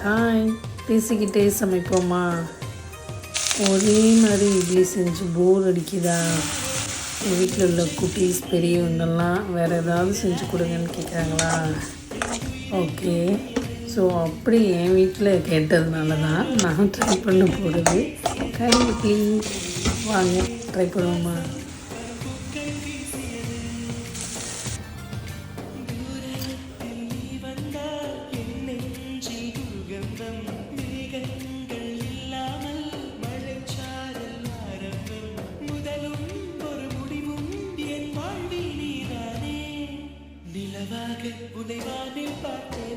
Hi. பேசிக்கிட்டே சமைப்போமா? ஒரே மாதிரி இட்லி செஞ்சு போர் அடிக்குதா? எங்கள் வீட்டில் உள்ள குட்டீஸ் பெரியவங்கெல்லாம் வேறு ஏதாவது செஞ்சு கொடுங்கன்னு கேட்குறாங்களா ஓகே. ஸோ அப்படி என் வீட்டில் கேட்டதுனால தான் நான் ட்ரை பண்ண போகிறது கறி வாங்க ட்ரை பண்ணுவோமா? உனைவாக உனைவா நிற்பாட்டே